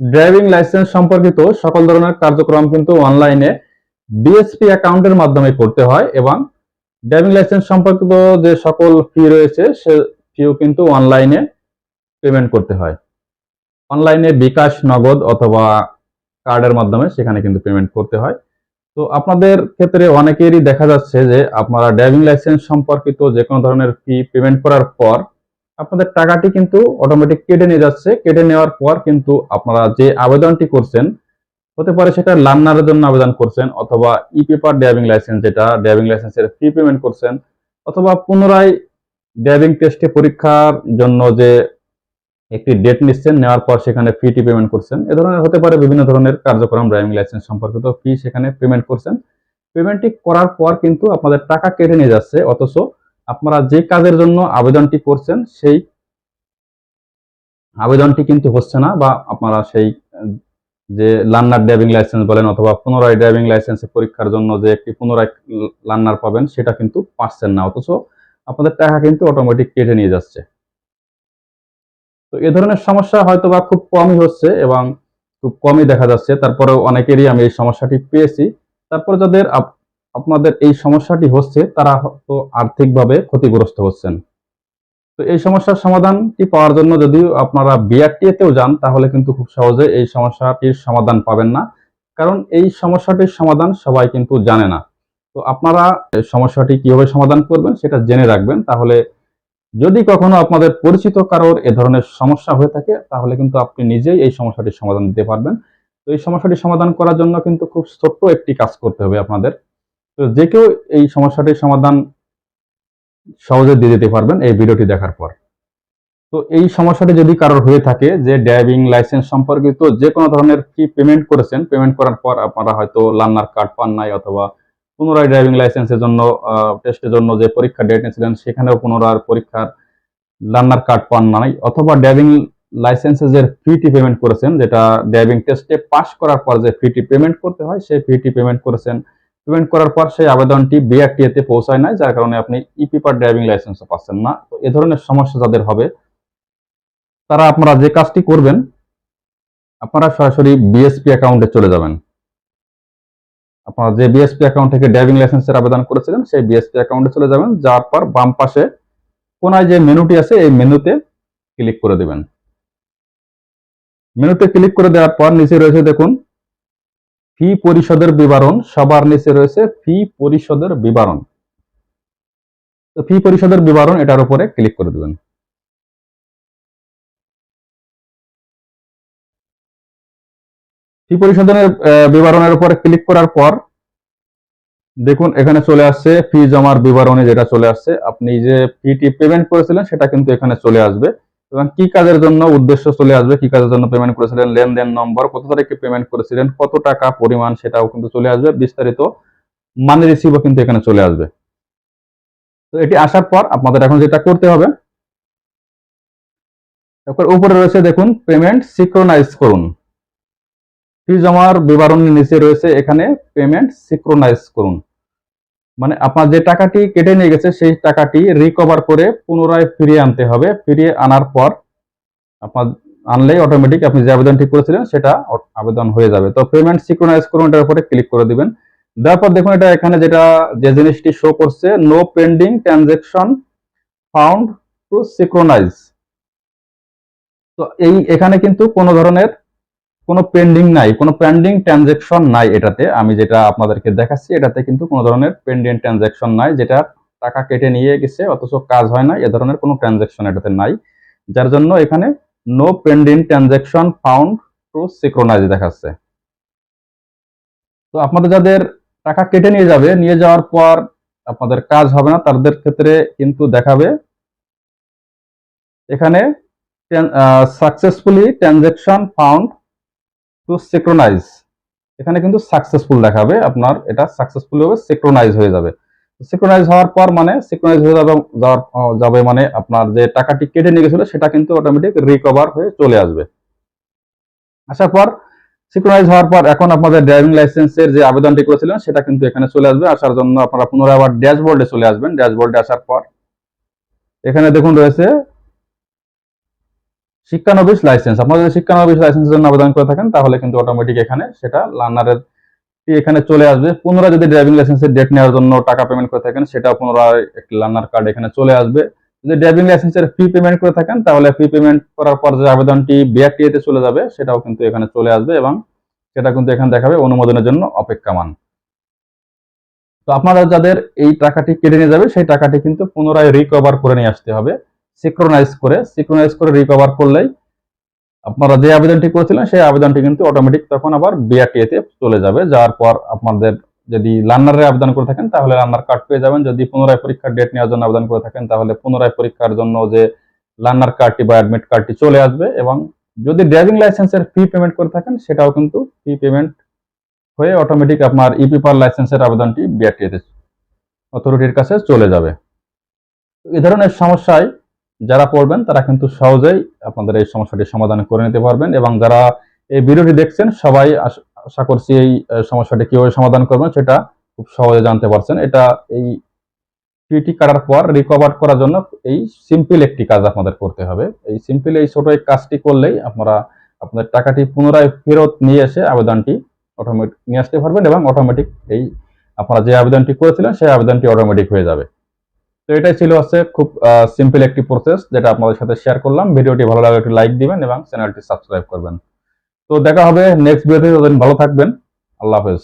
Driving licence সম্পর্কিত সকল ধরনের কার্যক্রম কিন্তু অনলাইনে বিএসপি অ্যাকাউন্টের মাধ্যমে করতে হয় এবং ড্রাইভিং লাইসেন্স সম্পর্কিত যে সকল ফি রয়েছে, সে ফিও কিন্তু অনলাইনে পেমেন্ট করতে হয়। অনলাইনে বিকাশ, নগদ অথবা কার্ডের মাধ্যমে সেখানে কিন্তু পেমেন্ট করতে হয়। তো আপনাদের ক্ষেত্রে অনেকেরই দেখা যাচ্ছে যে আপনারা ড্রাইভিং লাইসেন্স সম্পর্কিত যে কোনো ধরনের ফি পেমেন্ট করার পর আপনাদের টাকাটি কিন্তু অটোমেটিক কেটে নিয়ে যাচ্ছে। কেটে নেওয়ার পর কিন্তু আপনারা যে আবেদনটি করছেন, হতে পারে সেটা লার্নারের জন্য আবেদন করছেন অথবা ই পেপার ড্রাইভিং লাইসেন্স যেটা ড্রাইভিং লাইসেন্সের ফি পেমেন্ট করছেন অথবা পুনরায় ড্রাইভিং টেস্টে পরীক্ষার জন্য যে একটি ডেট নিচ্ছেন, নেওয়ার পর সেখানে ফিটি পেমেন্ট করছেন। এ ধরনের হতে পারে বিভিন্ন ধরনের কার্যক্রম ড্রাইভিং লাইসেন্স সম্পর্কিত ফি সেখানে পেমেন্ট করছেন। পেমেন্টটি করার পর কিন্তু আপনাদের টাকা কেটে নিয়ে যাচ্ছে, অথচ আপনারা যে কাজের জন্য আবেদনটি করছেন, সেই আবেদনটি কিন্তু হচ্ছে না বা আপনারা সেই, যে লার্নার ড্রাইভিং লাইসেন্স বলেন অথবা পুনরায় ড্রাইভিং লাইসেন্সের পরীক্ষার জন্য যে একটি পুনরায় লার্নার পাবেন, সেটা কিন্তু পাচ্ছেন না। অথচ আপনাদের টাকা কিন্তু অটোমেটিক কেটে নিয়ে যাচ্ছে। তো এ ধরনের সমস্যা হয়তো বা খুব কমই হচ্ছে এবং খুব কমই দেখা যাচ্ছে। তারপরেও অনেকেরই আমি এই সমস্যাটি পেয়েছি। তারপর যাদের আপনাদের এই সমস্যাটি হচ্ছে তারা তো আর্থিকভাবে ক্ষতিগ্রস্ত হচ্ছেন। তো এই সমস্যার সমাধানটি পাওয়ার জন্য যদিও আপনারা বিআরটিএতেও যান, তাহলে কিন্তু খুব সহজে এই সমস্যাটির সমাধান পাবেন না। কারণ এই সমস্যাটির সমাধান সবাই কিন্তু জানে না। তো আপনারা সমস্যাটি কীভাবে সমাধান করবেন সেটা জেনে রাখবেন। তাহলে যদি কখনো আপনাদের পরিচিত কারোর এ ধরনের সমস্যা হয়ে থাকে, তাহলে কিন্তু আপনি নিজেই এই সমস্যাটির সমাধান দিতে পারবেন। তো এই সমস্যাটি সমাধান করার জন্য কিন্তু খুব ছোট্ট একটি কাজ করতে হবে আপনাদের। তো যে কেউ এই সমস্যাটির সমাধান সহজে দিয়ে দিতে পারবেন এই ভিডিওটি দেখার পর। তো এই সমস্যাটি যদি কারোর হয়ে থাকে যে ড্রাইভিং লাইসেন্স সম্পর্কিত যে কোনো ধরনের ফি পেমেন্ট করেছেন, পেমেন্ট করার পর আপনারা হয়তো লার্নার কার্ড পান নাই অথবা পুনরায় ড্রাইভিং লাইসেন্সের জন্য টেস্টের জন্য যে পরীক্ষা ডেট নিয়েছিলেন, সেখানেও পুনরায় পরীক্ষার লার্নার কার্ড পান নাই অথবা ড্রাইভিং লাইসেন্সের যে ফিটি পেমেন্ট করেছেন, যেটা ড্রাইভিং টেস্টে পাস করার পর যে ফিটি পেমেন্ট করতে হয়, সেই ফিটি পেমেন্ট করেছেন পেমেন্ট করার পর সেই আবেদনটি বিআরটিএতে পৌঁছায় নাই, যার কারণে আপনি ই পেপার ড্রাইভিং লাইসেন্সও পাচ্ছেন না। তো এ ধরনের সমস্যা যাদের হবে, তারা আপনারা যে কাজটি করবেন, আপনারা সরাসরি বিএসপি অ্যাকাউন্টে চলে যাবেন। আপনারা যে বিএসপি অ্যাকাউন্ট থেকে ড্রাইভিং লাইসেন্সের আবেদন করেছিলেন, সেই বিএসপি অ্যাকাউন্টে চলে যাবেন। যাওয়ার পর বাম পাশে কোনায় যে মেনুটি আছে, এই মেনুতে ক্লিক করে দেবেন। মেনুতে ক্লিক করে দেওয়ার পর নিচে রয়েছে দেখুন ফি পরিশোধের বিবরণ, সবার নিচে রয়েছে ফি পরিশোধের বিবরণ। তো ফি পরিশোধের বিবরণ এটার উপরে ক্লিক করে দেবেন। ফি পরিশোধনের বিবরণের উপরে ক্লিক করার পর দেখুন এখানে চলে আসছে ফি জমার বিবরণে যেটা চলে আসছে। আপনি যে ফিটি পেমেন্ট করেছিলেন সেটা কিন্তু এখানে চলে আসবে। এবং কি কাজের জন্য উদ্দেশ্য চলে আসবে, কি কাজের জন্য পেমেন্ট করেছিলেন, লেনদেন নম্বর কত তারিখে পেমেন্ট করেছিলেন, কত টাকা পরিমাণ সেটাও কিন্তু চলে আসবে, বিস্তারিত মানি রিসিভও কিন্তু এখানে চলে আসবে। তো এটি আসার পর আপনাদের এখন যেটা করতে হবে তারপর উপরে রয়েছে দেখুন পেমেন্ট সিক্রোনাইজ করুন। ফি জমার বিবরণীর নিচে রয়েছে, এখানে পেমেন্ট সিক্রোনাইজ করুন। মানে আপনার যে টাকাটি কেটে নিয়ে গেছে, সেই টাকাটি রিকভার করে পুনরায় ফিরিয়ে আনতে হবে। ফিরিয়ে আনার পর আপনার আনলেই অটোমেটিক আপনি যে আবেদনটি করেছিলেন, সেটা আবেদন হয়ে যাবে। তো পেমেন্ট সিক্রোনাইজ করুন এটার উপরে ক্লিক করে দিবেন। দেওয়ার দেখুন এটা এখানে যেটা, যে জিনিসটি শো করছে no pending transaction found to synchronize তো এই এখানে কিন্তু কোনো ধরনের কোনো পেন্ডিং নাই, কোনো পেন্ডিং ট্রানজেকশন নাই এটাতে। আমি যেটা আপনাদেরকে দেখাচ্ছি, এটাতে কিন্তু কোনো ধরনের পেন্ডিং ট্রানজেকশন নাই, যেটা টাকা কেটে নিয়ে গেছে, অথচ কাজ হয় না, এ ধরনের কোনো ট্রানজেকশন এটাতে নাই। যার জন্য এখানে no pending transaction found to synchronize দেখাচ্ছে। তো আপনাদের যাদের টাকা কেটে নিয়ে যাবে, নিয়ে যাওয়ার পর আপনাদের কাজ হবে না, তাদের ক্ষেত্রে কিন্তু দেখাবে, এখানে successfully transaction found to synchronize এখানে কিন্তু সাকসেসফুল দেখাবে আপনার, এটা সাকসেসফুল হবে সেক্রোনাইজ হয়ে যাবে। সিক্রোনাইজ হওয়ার পর মানে সিক্রোনাইজ হয়ে যাবে যাবে মানে আপনার যে টাকাটি কেটে নিয়ে গেছিল, সেটা কিন্তু অটোমেটিক রিকভার হয়ে চলে আসবে। আসার পর সিক্রোনাইজ হওয়ার পর এখন আপনাদের ড্রাইভিং লাইসেন্সের যে আবেদনটি করেছিলেন, সেটা কিন্তু এখানে চলে আসবে। আসার জন্য আপনারা পুনরায় আবার ড্যাশবোর্ডে চলে আসবেন। ড্যাশবোর্ডে আসার পর, এখানে দেখুন রয়েছে শিক্ষানবিশ লাইসেন্স আপনারা যদি শিক্ষানবিশ লাইসেন্সের জন্য আবেদন করে থাকেন, তাহলে কিন্তু অটোমেটিক এখানে সেটা লার্নারের এখানে চলে আসবে। পুনরায় যদি ড্রাইভিং লাইসেন্সের ডেট নেওয়ার জন্য টাকা পেমেন্ট করে থাকেন সেটা পুনরায় একটি লার্নার কার্ড এখানে চলে আসবে। যদি ড্রাইভিং লাইসেন্সের ফি পেমেন্ট করে থাকেন, তাহলে ফি পেমেন্ট করার পর যে আবেদনটি বিআরটিএতে চলে যাবে, সেটাও কিন্তু এখানে চলে আসবে এবং সেটা কিন্তু এখানে দেখাবে অনুমোদনের জন্য অপেক্ষামান। তো আপনারা যাদের এই টাকাটি কেটে নিয়ে যাবে, সেই টাকাটি কিন্তু পুনরায় রিকভার করে নিয়ে আসতে হবে। সিক্রোনাইজ করে সিক্রোনাইজ করে রিকভার করলেই আপনারা যে আবেদনটি করেছিলেন সেই আবেদনটি কিন্তু অটোমেটিক তখন আবার বিআরটিএতে চলে যাবে। যাওয়ার পর আপনাদের যদি লার্নারে আবেদন করে থাকেন, তাহলে লার্নার কার্ড পেয়ে যাবেন। যদি পুনরায় পরীক্ষার ডেট নেওয়ার জন্য আবেদন করে থাকেন, তাহলে পুনরায় পরীক্ষার জন্য যে লার্নার কার্ডটি বা অ্যাডমিট কার্ডটি চলে আসবে এবং যদি ড্রাইভিং লাইসেন্সের ফি পেমেন্ট করে থাকেন, সেটাও কিন্তু ফি পেমেন্ট হয়ে অটোমেটিক আপনার ইপি পার লাইসেন্সের আবেদনটি বিআরটিএতে অথরিটির কাছে চলে যাবে। এই ধরনের সমস্যায় যারা পড়বেন, তারা কিন্তু সহজেই আপনাদের এই সমস্যাটি সমাধান করে নিতে পারবেন এবং যারা এই ভিডিওটি দেখছেন, সবাই আশ- করছি এই সমস্যাটি কীভাবে সমাধান করবেন সেটা খুব সহজে জানতে পারছেন। এটা এই ফিটি কাটার পর রিকভার করার জন্য এই সিম্পল একটি কাজ আপনাদের করতে হবে। এই সিম্পল এই ছোট এই কাজটি করলেই আপনারা আপনাদের টাকাটি পুনরায় ফেরত নিয়ে এসে আবেদনটি অটোমেটিক নিয়ে আসতে পারবেন এবং অটোমেটিক এই আপনারা যে আবেদনটি করেছিলেন, সেই আবেদনটি অটোমেটিক হয়ে যাবে। তো এটাই ছিল হচ্ছে খুব সিম্পল একটি প্রসেস যেটা আপনাদের সাথে শেয়ার করলাম। ভিডিওটি ভালো লাগলে একটু লাইক দিবেন এবং চ্যানেলটি সাবস্ক্রাইব করবেন। তো দেখা হবে নেক্সট ভিডিওতে ভালো থাকবেন। আল্লাহ হাফেজ।